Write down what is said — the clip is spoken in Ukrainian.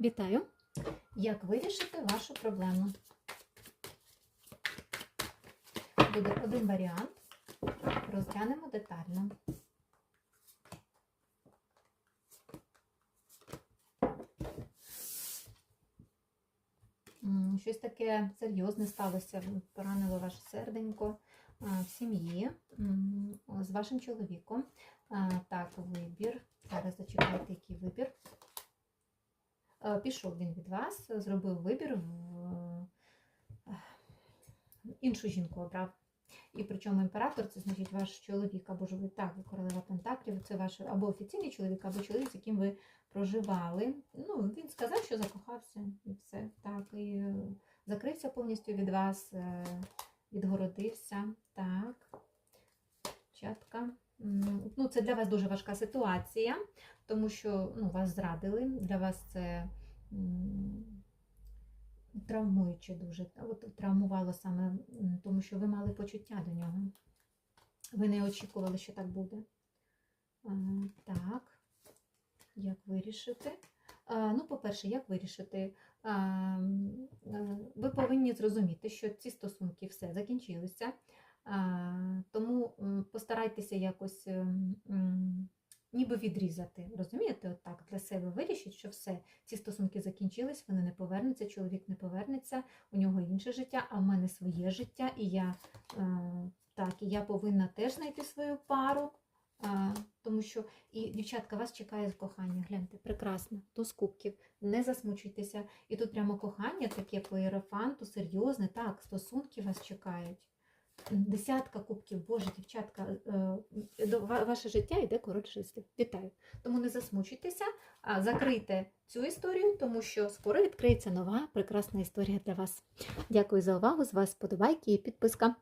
Вітаю! Як вирішити вашу проблему? Буде один варіант. Розглянемо детально. Щось таке серйозне сталося, поранило ваше серденько в сім'ї з вашим чоловіком. Так, вибір. Зараз зачекайте, Пішов він від вас, зробив вибір в е, іншу жінку обрав. І причому імператор це значить ваш чоловік або ж ви так, ви королева Пентаклів, це ваш або офіційний чоловік, або чоловік, з яким ви проживали. Ну, він сказав, що закохався, і все. Так, і е, закрився повністю від вас, е, відгородився. Так. Чатка. М, Ну, це для вас дуже важка ситуація, тому що ну, вас зрадили. Для вас це травмуюче дуже. От травмувало саме, тому що ви мали почуття до нього. Ви не очікували, що так буде. Так, як вирішити? Ну, по-перше, як вирішити? Е, ви повинні зрозуміти, що ці стосунки все закінчилися. А, тому постарайтеся якось ем, ніби відрізати. Розумієте, от так для себе вирішіть, що все, ці стосунки закінчились, вони не повернуться, чоловік не повернеться, у нього інше життя, а в мене своє життя, і я е, так, і я повинна теж знайти свою пару. А, тому що і дівчатка вас чекає кохання. Гляньте, прекрасно, то з кубків, не засмучуйтеся. І тут прямо кохання таке по іерофанту, серйозне, так, стосунки вас чекають. Десятка кубків, боже, дівчатка, е, ва- ваше життя йде коротше. Вітаю. Тому не засмучуйтеся, а закрийте цю історію, тому що скоро відкриється нова прекрасна історія для вас. Дякую за увагу. З вас подобайки і підписка.